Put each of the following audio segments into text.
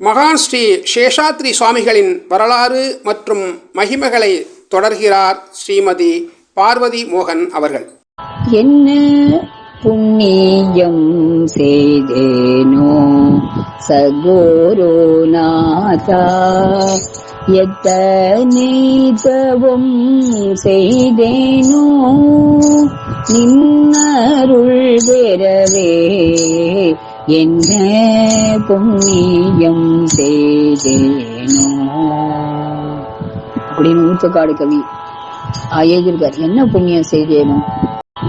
மகான் ஸ்ரீ சேஷாத்ரி சுவாமிகளின் வரலாறு மற்றும் மகிமைகளை தொடர்கிறார் ஸ்ரீமதி பார்வதி மோகன் அவர்கள். என்ன புண்ணியம் செய்தேனோ சகுருநாதா எத்தனை தவம் செய்தேனோ நின்னருள் பெறவே என்ன புண்ணியம் செய்தேனோ? அப்படின்னு ஊத்துக்காடு கவி. எழுதியிருக்கார். என்ன புண்ணியம் செய்தேனோ?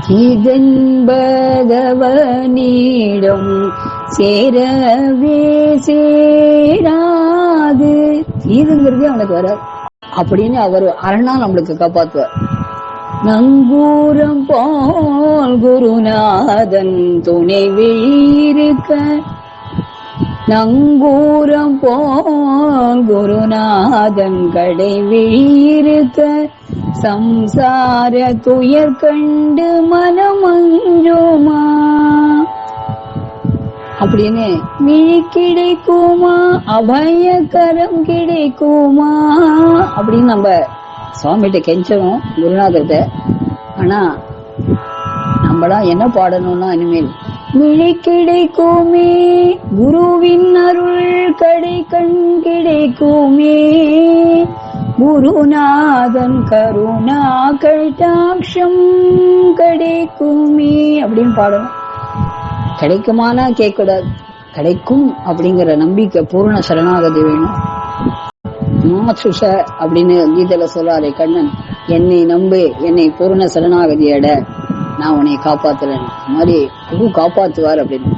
இதன்பதவனிடம் சேரவே சேராது. இதுங்கிறது அவனுக்கு வராது. அப்படின்னு அவர் அரணா நம்மளுக்கு காப்பாத்துவார். நங்கூரம் போல் குருநாதன் துணை வீருக்க நங்கூரம் போல் குருநாதன் கடை வீருக்க சம்சார துயர் கண்டு மனமஞ்சுமா அப்படின்னு விழி கிடைக்குமா? அபயக்கரம் கிடைக்குமா? அப்படின்னு நம்ம சுவாமிகிட்ட கெஞ்சணும் குருநாதர்கிட்ட. ஆனா நம்மளாம் என்ன பாடணும்னா இனிமேல்? விழி கிடைக்குமே குருவின் அருள் கடை கண் கிடைக்குமே. குருநாதன் கருணா கட்டாட்சம் கிடைக்குமே அப்படின்னு பாடணும். கிடைக்குமானா கேட்கக்கூடாது. கிடைக்கும் அப்படிங்கிற நம்பிக்கை பூர்ண சரணாகதி வேணும். மாத்ருஷ அப்படின்னு கீதையில சொல்றாரு கண்ணன் என்னை நம்பு என்னை பூர்ண சரணாகதி அட நான் உன்னை காப்பாத்துறேன். மாதிரி குரு காப்பாத்துவார் அப்படின்னு.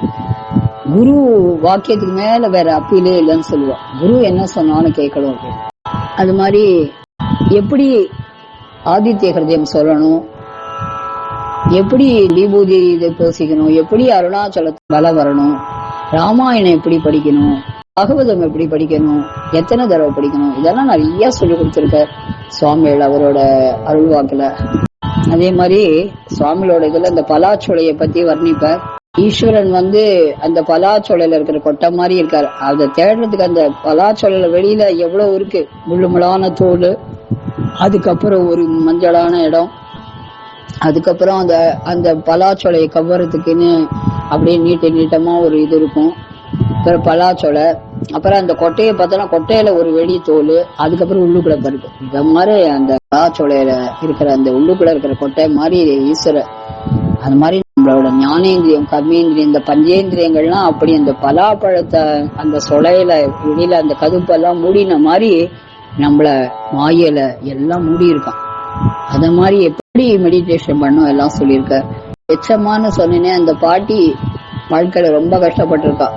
குரு வாக்கியத்துக்கு மேல வேற அப்பீலே இல்லைன்னு சொல்லுவான் குரு என்ன சொன்னாலும் கேட்கணும் அப்படின்னு. அது மாதிரி எப்படி ஆதித்ய ஹிருதயம் சொல்லணும்? எப்படி விபூதி இதை பூசிக்கணும்? எப்படி அருணாச்சலத்து வலை வரணும்? ராமாயணம் எப்படி படிக்கணும்? பகவதம் எப்படி படிக்கணும்? எத்தனை தடவை படிக்கணும்? இதெல்லாம் நிறைய சொல்லி கொடுத்துருக்கார் சுவாமிகள் அவரோட அருள்வாக்குல அதே மாதிரி சுவாமியோட இதுல இந்த பலாச்சோலையை பத்தி வர்ணிப்பார். ஈஸ்வரன் வந்து அந்த பலாச்சோலையில இருக்கிற கொட்டை மாதிரி இருக்காரு. அதை தேடுறதுக்கு அந்த பலாச்சோலையில வெளியில எவ்வளவு இருக்கு? முள்ளுமுளான தோல் அதுக்கப்புறம் ஒரு மஞ்சளான இடம் அதுக்கப்புறம் அந்த அந்த பலாச்சோலையை கவ்வறதுக்குன்னு அப்படியே நீட்ட நீட்டமா ஒரு இது இருக்கும். அப்புறம் பலாச்சோலை அப்புறம் அந்த கொட்டையை பார்த்தோன்னா கொட்டையில ஒரு வெடி தோல் அதுக்கப்புறம் உள்ளுக்குள்ள பருப்பு. இந்த மாதிரி அந்த பலாச்சோலையில இருக்கிற அந்த உள்ளுக்குள்ள இருக்கிற கொட்டை மாதிரி ஈஸ்வர. அது மாதிரி நம்மளோட ஞானேந்திரியம் கர்மேந்திரியம் இந்த பஞ்சேந்திரியங்கள்லாம் அப்படி அந்த பலாப்பழத்தை அந்த சொலையில வெளியில அந்த கதுப்பெல்லாம் மூடின மாதிரி நம்மள மாயில எல்லாம் மூடி இருக்கான் அத மாதிரி எப்படி மெடிடேஷன் பண்ணும் எல்லாம் சொல்லியிருக்க எச்சமான்னு சொன்னேனே அந்த பாட்டி வாழ்க்கையில ரொம்ப கஷ்டப்பட்டிருக்கா.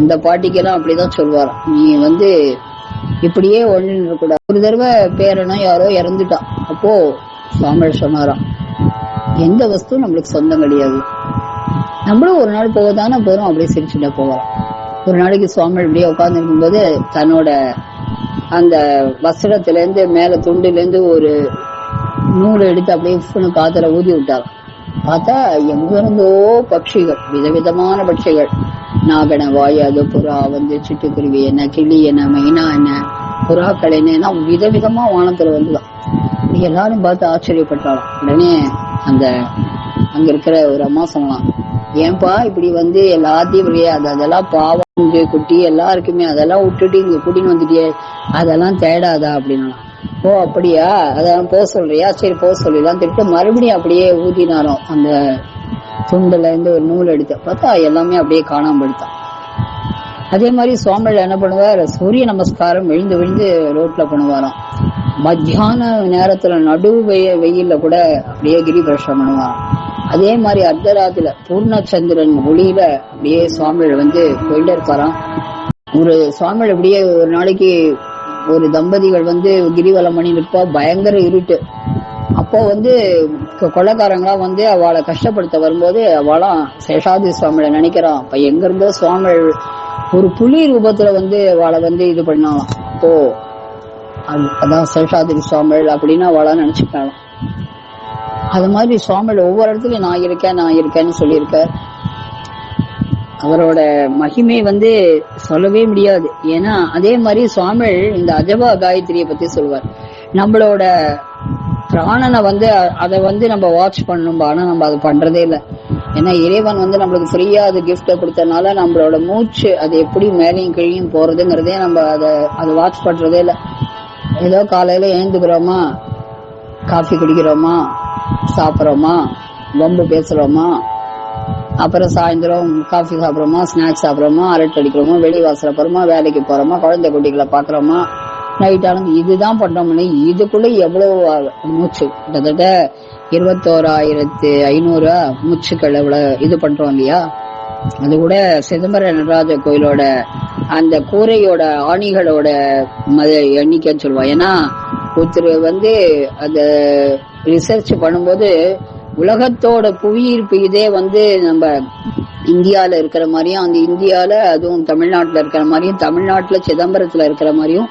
அந்த பாட்டிக்கெல்லாம் அப்படிதான் சொல்லுவாராம் நீ வந்து இப்படியே ஒண்ணு கூட ஒரு தடவை பேரனா யாரோ இறந்துட்டான். அப்போ சுவாமிகள் சொன்னாராம் எந்த வஸ்துவும் நம்மளுக்கு சொந்தம் கிடையாது. நம்மளும் ஒரு நாள் போவதானே போதும் அப்படியே சிரிச்சுட்டா போவோம் ஒரு நாளைக்கு சுவாமிகள் இப்படியே உட்கார்ந்து இருக்கும்போது தன்னோட அந்த வஸ்திரத்துல இருந்து மேல துண்டுல இருந்து ஒரு நூலை எடுத்து அப்படியே ஃபுல்லு காத்துல ஊதி விட்டார் பார்த்தா எங்க இருந்தோ பட்சிகள் விதவிதமான பட்சிகள். நாகன வாயாது புறா வந்து சிட்டுக்குருவி என்ன கிளி என்ன மைனா என்ன புறாக்கள் என்ன விதவிதமா வானத்துல வந்துதான். எல்லாரும் பார்த்து ஆச்சரியப்பட்டாலும் உடனே அந்த அங்க இருக்கிற ஒரு அம்மா சொல்லலாம் ஏன்பா இப்படி வந்து எல்லாத்தையும் இப்படியே அது அதெல்லாம் பாவம் குட்டி எல்லாருக்குமே அதெல்லாம் விட்டுட்டு இங்க கூட்டின்னு வந்துட்டியே அதெல்லாம் தேடாதா? அப்படின்னா ஓ அப்படியா? அதான் போக சொல்றியா? சரி போக சொல்லிடலாம். திட்டு மறுபடியும் அப்படியே ஊதினாராம் அந்த துண்டுல இருந்து ஒரு நூல் எடுத்தேன் பார்த்தா எல்லாமே அப்படியே காணாம போயிட்டான் அதே மாதிரி சுவாமிகள் என்ன பண்ணுவார்? சூரிய நமஸ்காரம் விழுந்து விழுந்து ரோட்ல பண்ணுவாராம். மத்தியான நேரத்துல நடு வெய வெயில்ல கூட அப்படியே கிரிபிரஷம் பண்ணுவாராம். அதே மாதிரி அர்த்தராத்துல பூர்ணச்சந்திரன் ஒளியில அப்படியே சுவாமிகள் வந்து போயிட்டு இருப்பாராம். ஒரு சுவாமிகள் அப்படியே ஒரு நாளைக்கு ஒரு தம்பதிகள் வந்து கிரிவலம் பண்ணி நிற்பா பயங்கர இருட்டு. அப்போ வந்து கொள்ளக்காரங்களாம் வந்து அவளை கஷ்டப்படுத்த வரும்போது அவளாம் சேஷாதி சுவாமியை நினைக்கிறான் அப்போ எங்க இருந்தோ சுவாமிகள் ஒரு புலி ரூபத்துல வந்து அவளை வந்து இது பண்ணாலாம் அப்போ அதான் சேஷாதிரி சுவாமிகள் அப்படின்னு அவளா நினைச்சுக்கலாம் அது மாதிரி சுவாமிகள் ஒவ்வொரு இடத்துலயும் நான் இருக்கேன் நான் இருக்கேன்னு சொல்லியிருக்க. அவரோட மகிமை வந்து சொல்லவே முடியாது. ஏன்னா அதே மாதிரி சுவாமிகள் இந்த அஜபா காயத்ரியை பத்தி சொல்லுவார். நம்மளோட பிராணனை வந்து அதை வந்து நம்ம வாட்ச் பண்ணணும் ஆனால் நம்ம அது பண்ணுறதே இல்லை. ஏன்னா இறைவன் வந்து நம்மளுக்கு ஃப்ரீயாக அது கிஃப்ட்டை கொடுத்தனால நம்மளோட மூச்சு அது எப்படி மேலேயும் கீழையும் போகிறதுங்கிறதே நம்ம அதை அதை வாட்ச் பண்ணுறதே இல்லை. ஏதோ காலையில் ஏந்துக்கிறோமா காஃபி குடிக்கிறோமா? சாப்பிட்றோமா? வம்பு பேசுகிறோமா அப்புறம் சாயந்தரம் காஃபி சாப்பிட்றோமா? ஸ்நாக்ஸ் சாப்பிட்றோமா? அரட்டை அடிக்கிறோமா? வெளி வாசல போகிறோமா வேலைக்கு போகிறோமா குழந்தை குட்டிகளை பார்க்குறோமா? நைட் ஆனது இதுதான் பண்றோம்னு இதுக்குள்ள எவ்வளவு மூச்சு. கிட்டத்தட்ட இருபத்தோராயிரத்து ஐநூறு மூச்சுக்கள் எவ்வளவு இது பண்றோம் இல்லையா? அது கூட சிதம்பர நடராஜ கோயிலோட அந்த கூரையோட ஆணிகளோட மத எண்ணிக்கைன்னு சொல்லுவோம். ஏன்னா ஒருத்தர் வந்து அந்த ரிசர்ச் பண்ணும்போது உலகத்தோட புவியீர்ப்பு இதே வந்து நம்ம இந்தியாவில் இருக்கிற மாதிரியும் அந்த இந்தியாவில் அதுவும் தமிழ்நாட்டில் இருக்கிற மாதிரியும் தமிழ்நாட்டில் சிதம்பரத்தில் இருக்கிற மாதிரியும்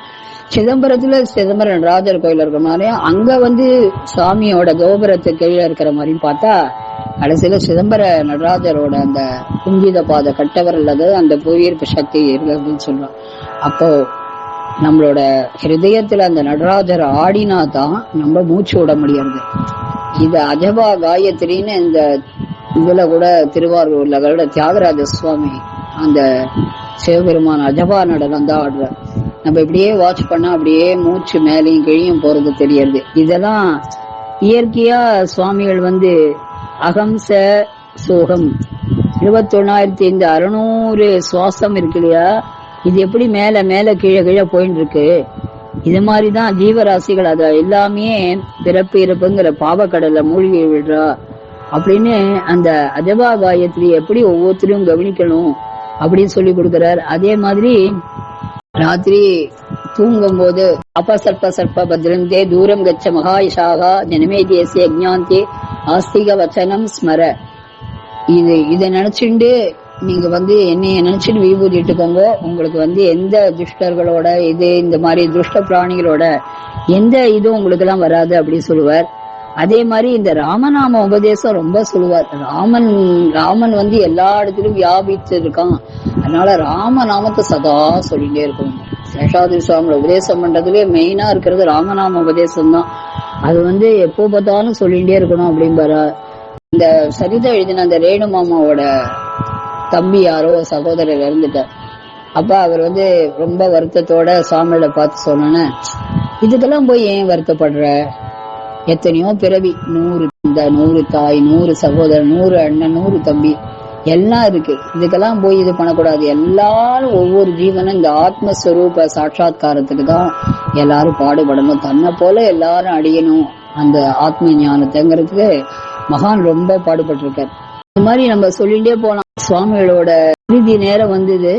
சிதம்பரத்துல சிதம்பரம் நடராஜர் கோயில் இருக்கிற மாதிரியும் அங்க வந்து சாமியோட கோபுரத்து கீழே இருக்கிற மாதிரியும் பார்த்தா கடைசியில சிதம்பர நடராஜரோட அந்த குங்கித பாத கட்டவரல்லது அந்த புவியீர்ப்பு சக்தி இருக்கிறதுன்னு சொல்றோம் அப்போ நம்மளோட ஹிருதயத்துல அந்த நடராஜர் ஆடினா தான் நம்ம மூச்சு விட முடியாது இது அஜபா காயத்ரின்னு இந்த இதுல கூட திருவாரூர்ல கூட தியாகராஜ சுவாமி அந்த சிவபெருமான் அஜபா நடனம் தான் ஆடுறார். நம்ம இப்படியே வாட்ச் பண்ணா அப்படியே மூச்சு மேலேயும் கீழையும் போறது தெரியறது இதெல்லாம் இயற்கையா சுவாமிகள் வந்து அகம்ச சோகம். இருபத்தொன்னாயிரத்தி ஐந்து அறுநூறு சுவாசம் இருக்கு இல்லையா? இது எப்படி மேல மேல கீழே கீழே போயிட்டு இருக்கு இது மாதிரிதான் ஜீவராசிகள் அத எல்லாமே பிறப்பு இறப்புங்கிற பாவக்கடல்ல மூழ்கி விடுறா. அப்படின்னு அந்த அஜபா எப்படி ஒவ்வொருத்தரையும் கவனிக்கணும் அப்படின்னு சொல்லி கொடுக்கிறார். அதே மாதிரி ராத்திரி தூங்கும் போது அபசர்ப சர்ப பத்ரந்தே தூரம் கச்ச மகாயிஷாகா தினமே தேசிய அஜாந்தே ஆஸ்திக வச்சனம் ஸ்மர. இது இதை நினைச்சுண்டு நீங்க வந்து என்னைய நினைச்சிட்டு விபூதிட்டுக்கோங்க உங்களுக்கு வந்து எந்த துஷ்டர்களோட இது இந்த மாதிரி துஷ்ட பிராணிகளோட எந்த இதுவும் உங்களுக்கு எல்லாம் வராது அப்படின்னு சொல்லுவார். அதே மாதிரி இந்த ராமநாம உபதேசம் ரொம்ப சொல்லுவார். ராமன் ராமன் வந்து எல்லா இடத்திலும் வியாபித்து இருக்கான் அதனால ராமநாமத்தை சதா சொல்லிட்டே இருக்கணும். சேஷாதிரி சுவாமியோட உபதேசம் பண்றதுலயே மெயினா இருக்கிறது ராமநாம உபதேசம் தான் அது வந்து எப்போ பார்த்தாலும் சொல்லிட்டே இருக்கணும் அப்படிம்பாரு. இந்த சரிதா எழுதின அந்த ரேணு மாமாவோட தம்பி யாரோ சகோதரர் இறந்துட்டார். அப்ப அவர் வந்து ரொம்ப வருத்தத்தோட சாமியில பார்த்து சொன்னோன்னே இதுக்கெல்லாம் போய் ஏன் வருத்தப்படுற? எத்தனையோ பிறவி. நூறு இந்த நூறு தாய் நூறு சகோதரர் நூறு அண்ணன் நூறு தம்பி. எல்லாம் இருக்கு. இதுக்கெல்லாம் போய் இது பண்ணக்கூடாது. எல்லாரும் ஒவ்வொரு ஜீவனும் இந்த ஆத்மஸ்வரூப சாட்சா்காரத்துக்கு தான் எல்லாரும் பாடுபடணும். தன்னை போல எல்லாரும் அடையணும் அந்த ஆத்ம ஞானத்தைங்கிறதுக்கு மகான் ரொம்ப பாடுபட்டிருக்கார். இந்த மாதிரி நம்ம சொல்லிட்டே போலாம். சுவாமிகளோட இறுதி நேரம் வந்தது.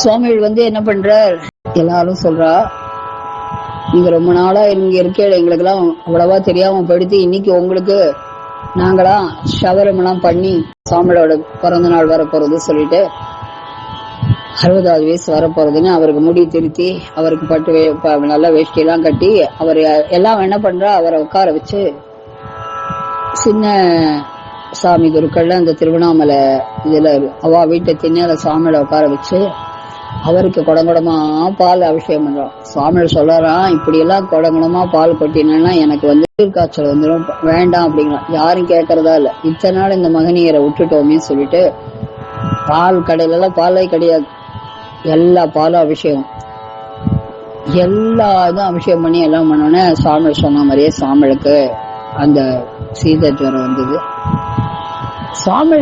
சுவாமிகள் வந்து என்ன பண்றார்? எல்லாரும் சொல்றா நீங்க ரொம்ப நாளா இங்க இருக்கே எங்களுக்கெல்லாம் அவ்வளவா தெரியாம படுத்தி இன்னைக்கு உங்களுக்கு நாங்களாம் ஷவரம் எல்லாம் பண்ணி சாமியோட பிறந்த நாள் வரப்போறது சொல்லிட்டு அறுபதாவது வயசு வரப்போறதுன்னு அவருக்கு முடி திருத்தி அவருக்கு பட்டு வே- ப- நல்ல வேஷ்டியெல்லாம் கட்டி அவர் எல்லாம் என்ன பண்றா? அவரை உட்கார வச்சு சின்ன சாமி குருக்கள்ல அந்த திருவண்ணாமலை இதுல அவா வீட்டை திண்ணல சாமியில உட்கார வச்சு அவருக்கு குடங்குடமா பால் அபிஷேகம் பண்றோம். சுவாமிகள் சொல்லறான் இப்படி எல்லாம் குடங்குடமா பால் கொட்டினா எனக்கு வந்து காய்ச்சல் வந்துடும் வேண்டாம் அப்படிங்கிறான். யாரும் கேட்கறதா இல்ல. இத்தனை நாள் இந்த மகனியரை விட்டுட்டோமே சொல்லிட்டு பால் கடையில எல்லாம் பாலே கிடையாது. எல்லா பாலும் அபிஷேகம். எல்லா இதுவும் அபிஷேகம் பண்ணி எல்லாம் பண்ணோன்னே சாமி சொன்ன மாதிரியே சாமிகளுக்கு அந்த சீதை ஜுவரம் வந்தது. சுவாமி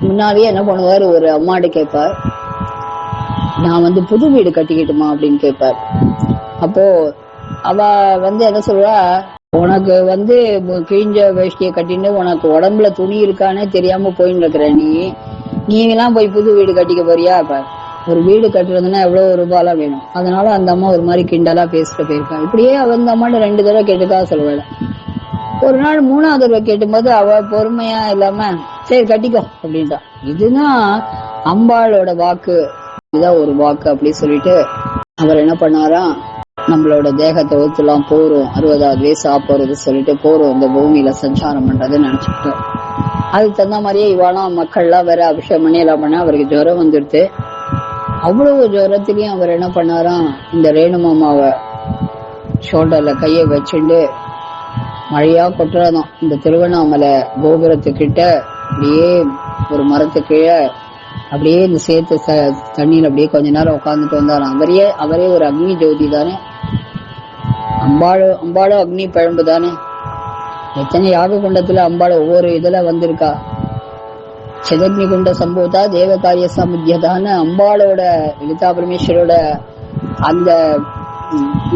முன்னாடியே என்ன பண்ணுவார்? ஒரு அம்மாட்ட கேட்பார். நான் வந்து புது வீடு கட்டிக்கிட்டுமா அப்படின்னு கேட்பார் அப்போ அவ வந்து என்ன சொல்றா உனக்கு வந்து கிழிஞ்ச வேஷ்டியை கட்டின்னு உனக்கு உடம்புல துணி இருக்கானே தெரியாம போயின்னு இருக்கிற நீ நீங்களாம் போய் புது வீடு கட்டிக்க போறியா? அப்ப ஒரு வீடு கட்டுறதுன்னா எவ்வளவு ரூபாலாம் வேணும். அதனால அந்த அம்மா ஒரு மாதிரி கிண்டலா பேசிட்டு போயிருக்கா. இப்படியே அவ அந்த அம்மாட்ட ரெண்டு தடவை கேட்டுக்கா சொல்லுவாள். ஒரு நாள் மூணாவது தடவை கேட்டும்போது அவ பொறுமையா இல்லாம சரி கட்டிக்கோ அப்படின்ட்டா இதுதான் அம்பாளோட வாக்கு. இதுதான் ஒரு வாக்கு அப்படி சொல்லிட்டு அவர் என்ன பண்ணாராம் நம்மளோட தேகத்தை ஒத்துலாம் போறோம் அறுபதாவது வயசு ஆப்போறது சொல்லிட்டு போறோம் இந்த பூமியில சஞ்சாரம் பண்றது நினைச்சுக்கிட்டோம் அதுக்கு தகுந்த மாதிரியே இவாளாம் மக்கள்லாம் வேற அபிஷேகம் பண்ணி எல்லாம் பண்ண அவருக்கு ஜுரம் வந்துடுது அவ்வளவு ஜுரத்திலையும் அவர் என்ன பண்ணாராம் இந்த ரேணு மாமாவை ஷோல்டர்ல கையை வச்சுண்டு மழையா கொட்டுறாதான் இந்த திருவண்ணாமலை கோபுரத்துக்கிட்ட அப்படியே ஒரு மரத்து கீழே அப்படியே இந்த சேர்த்த ச- தண்ணியில் அப்படியே கொஞ்ச நேரம் உட்காந்துட்டு வந்தாராம். அவரே அவரே ஒரு அக்னி ஜோதி தானே. அம்பாள் அம்பாளும் அக்னி பழம்பு தானே. எத்தனை யாக குண்டத்துல அம்பாள் ஒவ்வொரு இதுல வந்திருக்கா? சிதக்னி குண்ட சம்பூதா தேவகாரிய சமுத்தியதான அம்பாளோட லலிதா பரமேஸ்வரோட அந்த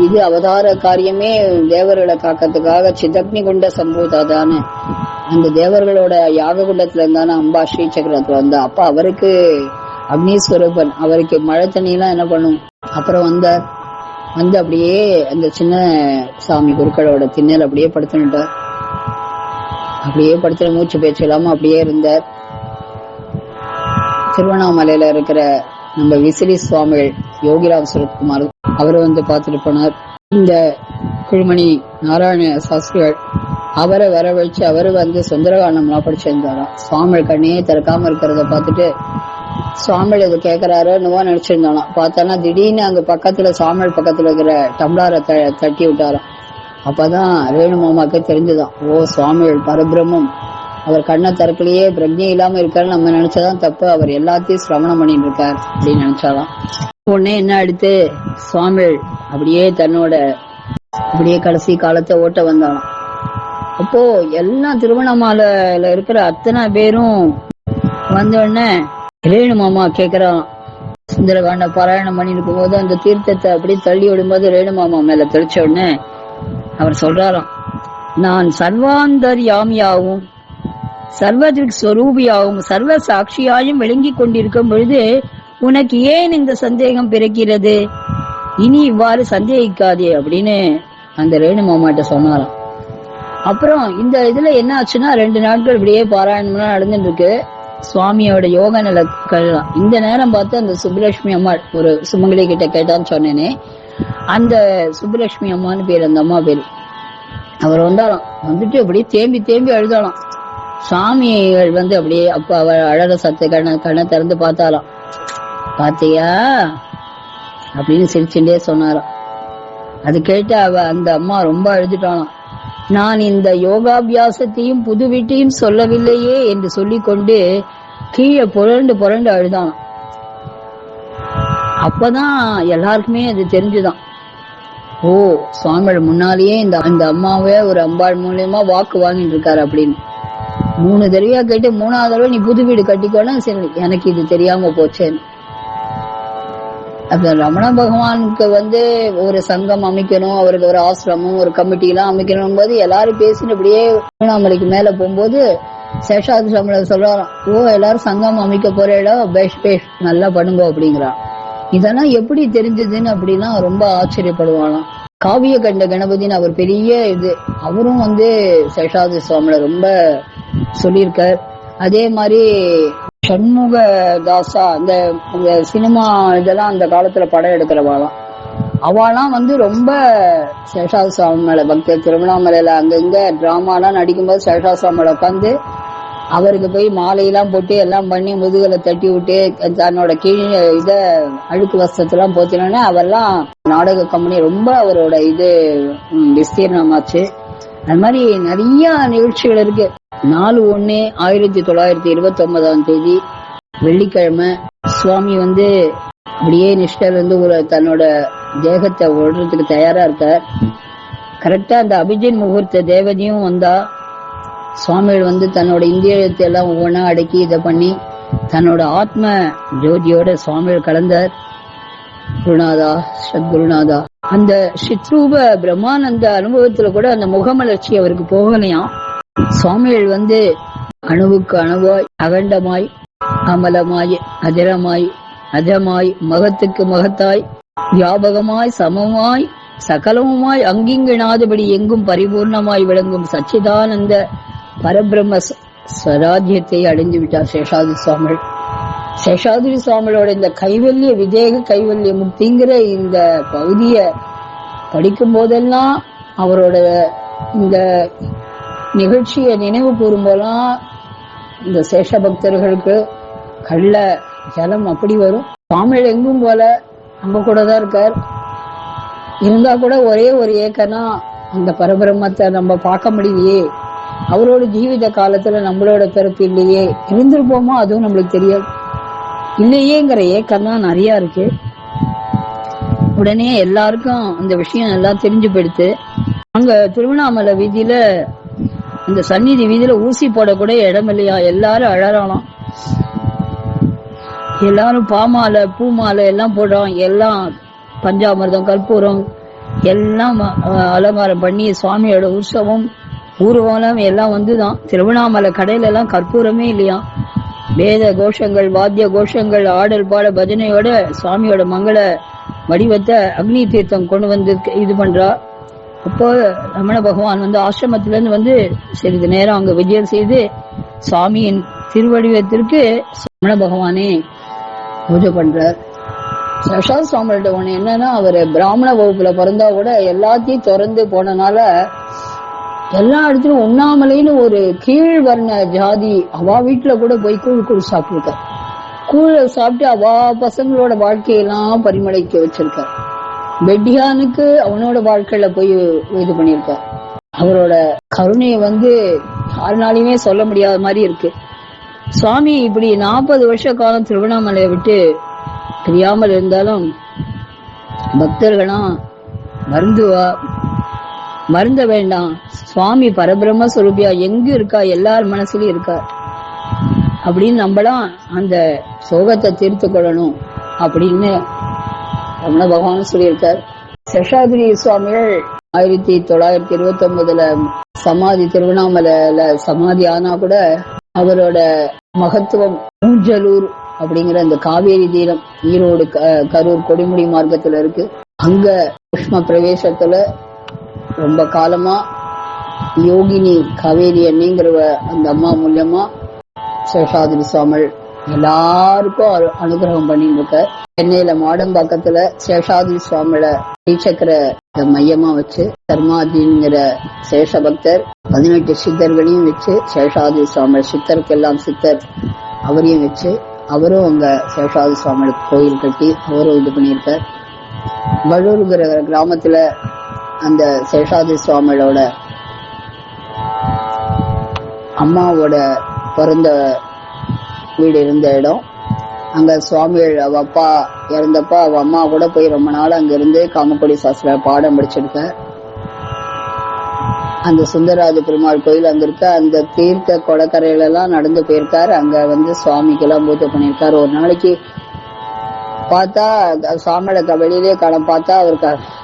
இது அவதார காரியமே தேவர்களை காக்கிறதுக்காக சிதக்னி குண்ட சம்பூதா தானே. அந்த தேவர்களோட யாக குண்டத்துல இருந்தானே? அம்பா ஸ்ரீ சக்கரத்துல வந்தா அப்ப அவருக்கு அக்னீஸ்வரூபன். அவருக்கு மழை தண்ணியெல்லாம் என்ன பண்ணும்? அப்புறம் வந்தார். வந்து அப்படியே அந்த சின்ன சாமி குருக்களோட திண்ணல் அப்படியே படுத்துனுட்டார் அப்படியே படுத்து மூச்சு பேச்சு இல்லாம அப்படியே இருந்தார். திருவண்ணாமலையில இருக்கிற நம்ம விசிறி சுவாமிகள் யோகிராஜ் சுரத்குமார் அவர் வந்து பார்த்துட்டு போனார். இந்த குழுமணி நாராயண சாஸ்திரிகள் அவரை வரவழைச்சு அவரு வந்து சுந்தரகாண்டம்லாம் படிச்சிருந்தாராம் சுவாமிகள் கண்ணே திறக்காம இருக்கிறத பார்த்துட்டு சுவாமிகள் இது கேட்கறாரு என்னவோ நினைச்சிருந்தானா? பார்த்தானா திடீர்னு அங்க பக்கத்துல சுவாமிகள் பக்கத்துல இருக்கிற டம்ளாரை த தட்டி விட்டாராம். அப்பதான் ரேணு மாமாக்கு தெரிஞ்சுதான். ஓ சுவாமிகள் பரபிரமம் அவர் கண்ண திறக்கலையே பிரஜை இல்லாம இருக்காரு நம்ம நினைச்சதான் தப்பு. அவர் எல்லாத்தையும் சிரவணம் பண்ணிட்டு இருக்கார் அப்படின்னு நினைச்சாலாம் உடனே என்ன அடுத்து சுவாமிகள் அப்படியே தன்னோட அப்படியே கடைசி காலத்தை ஓட்ட வந்தாலும் அப்போ எல்லாம் திருவண்ணாமலையில இருக்கிற அத்தனை பேரும் வந்த உடனே ரேணு மாமா கேக்குறான் சுந்தரகாண்ட பாராயணம் பண்ணிருக்கும் போது அந்த தீர்த்தத்தை அப்படியே தள்ளி விடும்போது ரேணு மாமா மேல தெளிச்ச உடனே அவர் சொல்றாராம் நான் சர்வாந்தர் யாமியாவும் சர்வதிக் ஸ்வரூபியாகவும் சர்வ சாட்சியாயும் விளங்கி கொண்டிருக்கும் பொழுது உனக்கு ஏன் இந்த சந்தேகம் பிறக்கிறது? இனி இவ்வாறு சந்தேகிக்காதே அப்படின்னு அந்த ரேணு மாமாட்ட சொன்னாராம் அப்புறம் இந்த இதுல என்ன ஆச்சுன்னா ரெண்டு நாட்கள் இப்படியே பாராயணம்லாம் நடந்துட்டு இருக்கு சுவாமியோட யோக நிலக்கள்லாம் இந்த நேரம் பார்த்து அந்த சுப்புலட்சுமி அம்மாள் ஒரு சுமங்கலி கிட்ட கேட்டான்னு சொன்னேனே. அந்த சுப்புலட்சுமி அம்மான்னு பேர் அந்த அம்மா பேர். அவர் வந்தாராம். வந்துட்டு அப்படியே தேம்பி தேம்பி அழுதாலாம் சாமிகள் வந்து அப்படியே அப்ப அவ அழற சத்த கண்ண கண்ணை திறந்து பார்த்தாலாம் பாத்தியா? அப்படின்னு சிரிச்சுட்டே சொன்னாராம். அது கேட்டு அவ அந்த அம்மா ரொம்ப அழுதுட்டாளாம். நான் இந்த யோகாபியாசத்தையும் புது வீட்டையும் சொல்லவில்லையே என்று சொல்லிக்கொண்டு கீழே புரண்டு புரண்டு அழுதான் அப்பதான் எல்லாருக்குமே அது தெரிஞ்சுதான். ஓ சுவாமிகள் முன்னாலேயே இந்த அந்த அம்மாவே ஒரு அம்பாள் மூலியமா வாக்கு வாங்கிட்டு இருக்காரு அப்படின்னு. மூணு தடவையா கேட்டு மூணாவது தடவை நீ புது வீடு கட்டிக்கோனா சரி எனக்கு இது தெரியாம போச்சேன்னு அப்ப ரமண பகவானுக்கு வந்து ஒரு சங்கம் அமைக்கணும் அவருக்கு ஒரு ஆசிரமம் ஒரு கமிட்டி எல்லாம் அமைக்கணும் போது எல்லாரும் பேசிட்டு அப்படியே திருவண்ணாமலைக்கு மேல போகும்போது சேஷாதி சம்பளம் சொல்றாராம் ஓ எல்லாரும் சங்கம் அமைக்க போற இடம் பேஷ் பேஷ் நல்லா பண்ணுங்க அப்படிங்கிறான் இதெல்லாம் எப்படி தெரிஞ்சதுன்னு அப்படின்னா ரொம்ப ஆச்சரியப்படுவானாம் காவிய கண்ட கணபதினு அவர் பெரிய இது அவரும் வந்து சேஷாதி சுவாமியில ரொம்ப சொல்லியிருக்கார். அதே மாதிரி சண்முக தாசா அந்த சினிமா இதெல்லாம் அந்த காலத்துல படம் எடுக்கிறவாளாம். அவளாம் வந்து ரொம்ப சேஷா சுவாமி மேல பக்தர் திருவண்ணாமலையில அங்கங்க டிராமாலாம் நடிக்கும்போது சேஷா சுவாமியில உட்காந்து அவருக்கு போய் மாலையெல்லாம் போட்டு எல்லாம் பண்ணி முதுகலை தட்டி விட்டு தன்னோட கீழே இத அழுக்கு வஸ்திரத்தெல்லாம் போத்தினோடனே அவெல்லாம் நாடக கம்பெனி ரொம்ப அவரோட இது விஸ்தீர்ணமாச்சு. அது மாதிரி நிறைய நிகழ்ச்சிகள் இருக்கு. நாலு ஒண்ணு ஆயிரத்தி தொள்ளாயிரத்தி இருபத்தி ஒன்பதாம் தேதி வெள்ளிக்கிழமை சுவாமி வந்து அப்படியே நிஷ்டர் வந்து ஒரு தன்னோட தேகத்தை ஓடுறதுக்கு தயாரா இருக்கார். கரெக்டா அந்த அபிஜின் முகூர்த்த தேவதையும் வந்தா சுவாமிகள் வந்து தன்னோட இந்திரியத்தை எல்லாம் ஒவ்வொன்றா அடக்கி இதை பண்ணி தன்னோட ஆத்ம ஜோதியோட சுவாமிகள் கலந்தார். குருநாதா சத்குருநாதா. அந்த சித்ரூப பிரம்மானந்த அனுபவத்துல கூட அந்த முகமலர்ச்சி அவருக்கு போகலையாம். சுவாமிகள் வந்து அணுவுக்கு அணுவாய் அகண்டமாய் அமலமாய் அதிரமாய் அஜமாய் மகத்துக்கு மகத்தாய் வியாபகமாய் சமமாய் சகலமுமாய் அங்கிங்கினாதபடி எங்கும் பரிபூர்ணமாய் விளங்கும் சச்சிதானந்த பரபிரம்ம ச- ஸ்வராஜ்யத்தை அடைந்து விட்டார் சேஷாதி சுவாமிகள். சேஷாதிரி சுவாமியோட இந்த கைவல்ய விதேக கைவல்ய முக்திங்கிற இந்த பகுதியை படிக்கும் போதெல்லாம் அவரோட இந்த நிகழ்ச்சியை நினைவு கூறும்போதெல்லாம் இந்த சேஷ பக்தர்களுக்கு கள்ள ஜலம் அப்படி வரும். சுவாமிகள் எங்கும் போல நம்ம கூட தான் இருக்கார். இருந்தா கூட ஒரே ஒரு ஏக்கனா அந்த பரபிரம்மத்தை நம்ம பார்க்க முடியலையே. அவரோட ஜீவித காலத்துல நம்மளோட பிறப்பு இல்லையே. இருந்திருப்போமோ? அதுவும் நம்மளுக்கு தெரியாது. இல்லையேங்கிற ஏக்கம் தான் நிறைய இருக்கு. உடனே எல்லாருக்கும் அந்த விஷயம் எல்லாம் தெரிஞ்சு போயிடுத்து. அங்க திருவண்ணாமலை வீதியில இந்த சந்நிதி வீதியில ஊசி போட கூட இடம் இல்லையா? எல்லாரும் அழறாலாம் எல்லாரும் பாமாலை பூமாலை எல்லாம் போடுறோம் எல்லாம் பஞ்சாமிர்தம் கற்பூரம் எல்லாம் அலங்காரம் பண்ணி சுவாமியோட உற்சவம் ஊர்வலம் எல்லாம் வந்துதான். திருவண்ணாமலை கடையில எல்லாம் கற்பூரமே இல்லையா? வேத கோஷங்கள் வாத்திய கோஷங்கள் ஆடல் பாட பஜனையோட சுவாமியோட மங்கள வடிவத்தை அக்னி தீர்த்தம் கொண்டு வந்து இது பண்றா. அப்போ ரமண பகவான் வந்து ஆசிரமத்திலேருந்து வந்து சிறிது நேரம் அங்கே விஜயம் செய்து சுவாமியின் திருவடிவத்திற்கு ரமண பகவானே பூஜை பண்றார். பிரசாத் சுவாமிகிட்ட ஒன்று என்னன்னா அவர் பிராமண வகுப்புல பிறந்தா கூட எல்லாத்தையும் திறந்து போனனால எல்லா இடத்துலயும் உண்ணாமலைன்னு ஒரு கீழ் வர்ண ஜாதி அவா வீட்டுல கூட போய் கூழ் கூழ் சாப்பிட்டுருக்கார் கூழ சாப்பிட்டு அவா பசங்களோட வாழ்க்கையெல்லாம் பரிமளைக்க வச்சிருக்கார் பெட்டியானுக்கு அவனோட வாழ்க்கையில போய் இது பண்ணியிருக்கார் அவரோட கருணையை வந்து யாருனாலையுமே சொல்ல முடியாத மாதிரி இருக்கு. சுவாமி இப்படி நாற்பது வருஷ காலம் திருவண்ணாமலையை விட்டு தெரியாமல் இருந்தாலும் பக்தர்களாம் மருந்துவா மருந்த வேண்டாம். சுவாமி பரபிரம்ம சுரூபியா எங்க இருக்கா? எல்லார் மனசுலயும் இருக்கா? அப்படின்னு நம்மளாம் அந்த சோகத்தை தீர்த்து கொள்ளணும் அப்படின்னு ரமண பகவான் சொல்லியிருக்கார். சேஷாதிரி சுவாமிகள் ஆயிரத்தி தொள்ளாயிரத்தி இருபத்தி ஒன்பதுல சமாதி திருவண்ணாமலையில சமாதி ஆனா கூட அவரோட மகத்துவம் ஊஞ்சலூர் அப்படிங்கிற அந்த காவேரி தீரம் ஈரோடு க- கரூர் கொடிமுடி மார்க்கத்துல இருக்கு. அங்க புஷ்ம பிரவேசத்துல ரொம்ப காலமா யோகினி காவேரி அண்ணிங்கிறவ அந்த அம்மா மூலியமா சேஷாதிரி சுவாமல் எல்லாருக்கும் அனுகிரகம் பண்ணிட்டு இருக்க சென்னையில மாடம்பாக்கத்துல சேஷாதிரி சுவாமியோட ஸ்ரீசக்கர மையமா வச்சு தர்மாதிங்கிற சேஷ பக்தர் பதினெட்டு சித்தர்களையும் வச்சு சேஷாதிரி சுவாமி சித்தருக்கெல்லாம் சித்தர் அவரையும் வச்சு அவரும் அங்க சேஷாதி சுவாமிகளுக்கு கோயில் கட்டி அவரும் இது பண்ணியிருக்கார். வழூருங்கிற கிராமத்துல அந்த சேஷாதி சுவாமியோட அம்மாவோட பிறந்த வீடு இருந்த இடம். அங்க சுவாமிகள் அவ அப்பா இறந்தப்ப அவ அம்மா கூட போய் ரொம்ப நாள் அங்க இருந்து காமக்கொடி சாஸ்திர பாடம் படிச்சிருக்க. அந்த சுந்தரராஜ பெருமாள் கோயில் அங்க இருக்க அந்த தீர்த்த கொடக்கரையில எல்லாம் நடந்து போயிருக்காரு. அங்க வந்து சுவாமிக்கு எல்லாம் பூஜை பண்ணியிருக்காரு. ஒரு நாளைக்கு பார்த்தா சுவாமியோட வெளியிலே காலம் பார்த்தா அவருக்கு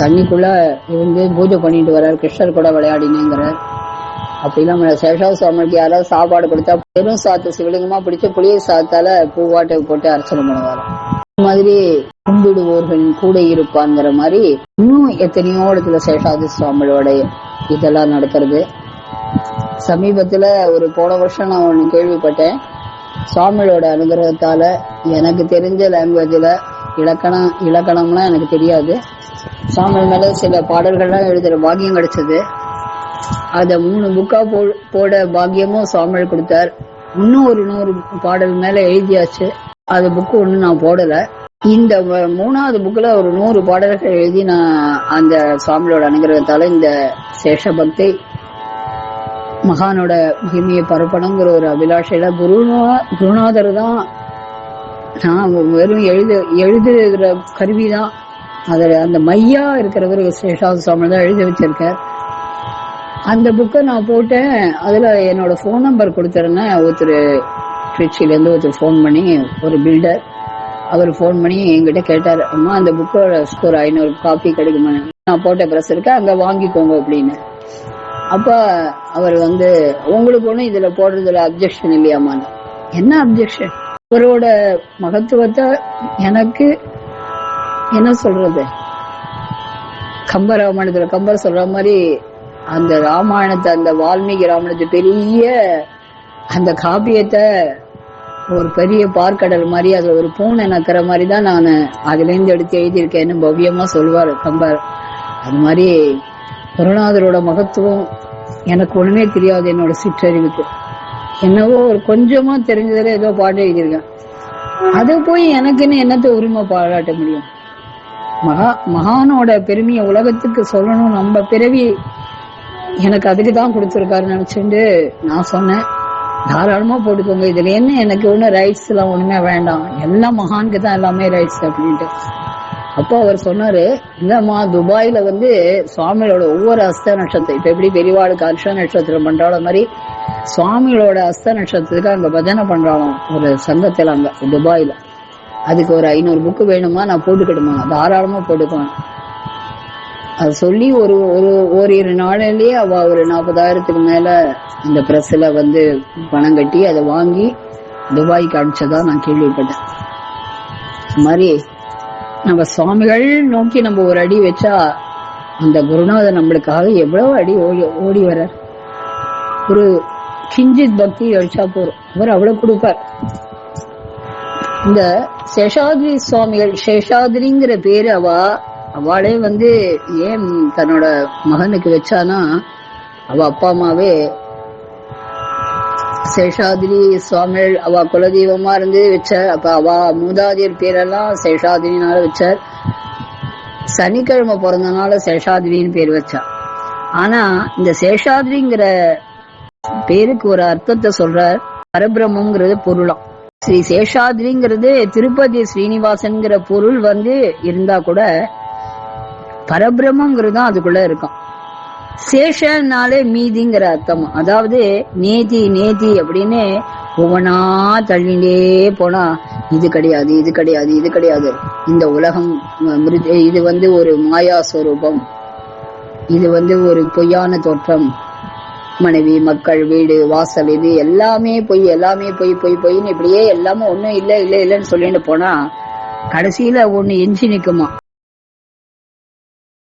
தண்ணிக்குள்ள இருந்து பூஜை பண்ணிட்டு வர்றார் கிருஷ்ணர் கூட விளையாடினேங்கிறார் அப்படிலாம் நம்ம சேஷாவ சுவாமிக்கு யாராவது சாப்பாடு கொடுத்தா பெரும் சாத்து சிவலிங்கமா பிடிச்சு புளிய சாத்தால பூவாட்டை போட்டு அர்ச்சனை பண்ணுவாரு. இந்த மாதிரி கும்பிடுவோர்களின் கூட இருப்பாங்கிற மாதிரி இன்னும் எத்தனையோ இடத்துல சேஷாதி சுவாமியோட இதெல்லாம் நடக்கிறது. சமீபத்துல ஒரு போன வருஷம் நான் ஒண்ணு கேள்விப்பட்டேன். சுவாமியோட அனுகிரகத்தால எனக்கு தெரிஞ்ச லாங்குவேஜ்ல இலக்கணம் இலக்கணம்லாம் எனக்கு தெரியாது. சுவாமி மேல சில பாடல்கள்லாம் எழுதுகிற பாக்கியம் கிடைச்சது. அதை மூணு புக்காக போ போட பாக்கியமும் சுவாமிகள் கொடுத்தார். இன்னும் ஒரு நூறு பாடல் மேலே எழுதியாச்சு. அது புக்கு ஒன்றும் நான் போடலை. இந்த மூணாவது புக்கில் ஒரு நூறு பாடல்கள் எழுதி நான் அந்த சுவாமியோட அனுகிரகத்தால் இந்த சேஷபக்தி மகானோட மகிமையை பரப்பணுங்கிற ஒரு அபிலாஷையில் குருநா குருநாதர் தான் நான் வெறும் எழுது எழுதுகிற கருவி தான் அதில் அந்த மையா இருக்கிறவர் சேஷாத சுவாமி தான் எழுதி வச்சிருக்கார். அந்த புக்கை நான் போட்டேன். அதில் என்னோட ஃபோன் நம்பர் கொடுத்துருந்தேன். ஒருத்தர் திருச்சியிலேருந்து ஒருத்தர் ஃபோன் பண்ணி ஒரு பில்டர் அவர் ஃபோன் பண்ணி என்கிட்ட கேட்டார் அம்மா அந்த புக்கோட ஸ்கோர் ஐநூறு காப்பி கிடைக்குமா? நான் போட்ட ப்ரெஸ் இருக்கு அங்கே வாங்கிக்கோங்க அப்படின்னு. அப்போ அவர் வந்து உங்களுக்கு ஒன்றும் இதில் போடுறதுல அப்ஜெக்ஷன் இல்லையாமான்னு என்ன அப்ஜெக்ஷன் அவரோட மகத்துவத்தை எனக்கு என்ன சொல்றது? கம்பராமாயணத்துல கம்பர் சொல்ற மாதிரி அந்த ராமாயணத்தை அந்த வால்மீகி ராமாயணத்தை பெரிய அந்த காப்பியத்தை ஒரு பெரிய பார்க்கடல் மாதிரி அதுல ஒரு பூனை நக்கிற மாதிரி தான் நான் அதுல இருந்து எடுத்து எழுதியிருக்கேன்னு பவ்யமா சொல்லுவாரு கம்பர். அது மாதிரி குருநாதரோட மகத்துவம் எனக்கு ஒண்ணுமே தெரியாது என்னோட சிற்றறிவுக்கு. என்னவோ ஒரு கொஞ்சமா தெரிஞ்சதுல ஏதோ பாட்டு எழுதியிருக்கேன். அது போய் எனக்குன்னு என்னத்தை உரிமை பாராட்ட முடியும்? மகா மகானோட பெருமையை உலகத்துக்கு சொல்லணும் நம்ம பிறவி எனக்கு அதுக்கு தான் கொடுத்துருக்காரு நினைச்சுட்டு நான் சொன்னேன். தாராளமா போட்டுக்கோங்க. இதுல என்ன எனக்கு ஒன்றும் ரைட்ஸ் எல்லாம் ஒண்ணுமே வேண்டாம். எல்லாம் மகானுக்கு தான் எல்லாமே ரைட்ஸ் அப்படின்ட்டு. அப்போ அவர் சொன்னாரு இந்தம்மா துபாயில வந்து சுவாமியோட ஒவ்வொரு அஸ்த நட்சத்திரம் இப்ப எப்படி பெரியவாளுக்கு அர்ஷ நட்சத்திரம் பண்றாலும் மாதிரி சுவாமிகளோட அஸ்த நட்சத்திரத்துக்கு அங்க பஜனை பண்றாலும் ஒரு சங்கத்தில் அங்க துபாயில. அதுக்கு ஒரு ஐநூறு புக்கு வேணுமா நான் போட்டுக்கிடுமா தாராளமா போட்டுக்குவேன் அது சொல்லி ஒரு ஒரு ஓரிரு நாளிலேயே அவ ஒரு நாற்பதாயிரத்துக்கு மேல இந்த பிரஸ்ல வந்து பணம் கட்டி அதை வாங்கி துபாய்க்கு அனுப்பிச்சதா நான் கேள்விப்பட்டேன். மாதிரி நம்ம சுவாமிகள் நோக்கி நம்ம ஒரு அடி வச்சா அந்த குருநாதர் நம்மளுக்காக எவ்வளவு அடி ஓடி ஓடி வர ஒரு கிஞ்சித் பக்தி அழிச்சா போறோம் அவர் அவ்வளவு கொடுப்பார். இந்த சேஷாதிரி சுவாமிகள் சேஷாதிரிங்கிற பேரு அவ அவளே வந்து ஏன் தன்னோட மகனுக்கு வச்சானா அவ அப்பா அம்மாவே சேஷாதிரி சுவாமிகள் அவ குலதெய்வமா இருந்து வச்சார். அப்ப அவ மூதாதியர் பேரெல்லாம் சேஷாதிரினால வச்சார். சனிக்கிழமை பிறந்தனால சேஷாதிரின்னு பேர் வச்சார் ஆனா இந்த சேஷாதிரிங்கிற பேருக்கு ஒரு அர்த்தத்தை சொல்றார். பரபிரம்மங்கிறது பொருளாம். ஸ்ரீ சேஷாதிரிங்கிறது திருப்பதி ஸ்ரீனிவாசன்கிற பொருள் வந்து இருந்தா கூட பரபிரம்மங்கிறது தான் அதுக்குள்ள இருக்கும். சேஷனாலே மீதிங்கிற அர்த்தம். அதாவது நேதி நேதி அப்படின்னு ஒவ்வொன்னா தள்ளிண்டே போனா இது கிடையாது இது கிடையாது இது கிடையாது. இந்த உலகம் இது வந்து ஒரு மாயா ஸ்வரூபம். இது வந்து ஒரு பொய்யான தோற்றம். மனைவி மக்கள் வீடு வாசல் இது எல்லாமே பொய் எல்லாமே பொய் பொய் பொய்ன்னு இப்படியே எல்லாமே ஒன்றும் இல்லை இல்லை இல்லைன்னு சொல்லிட்டு போனா கடைசியில ஒண்ணு எஞ்சி நிற்குமா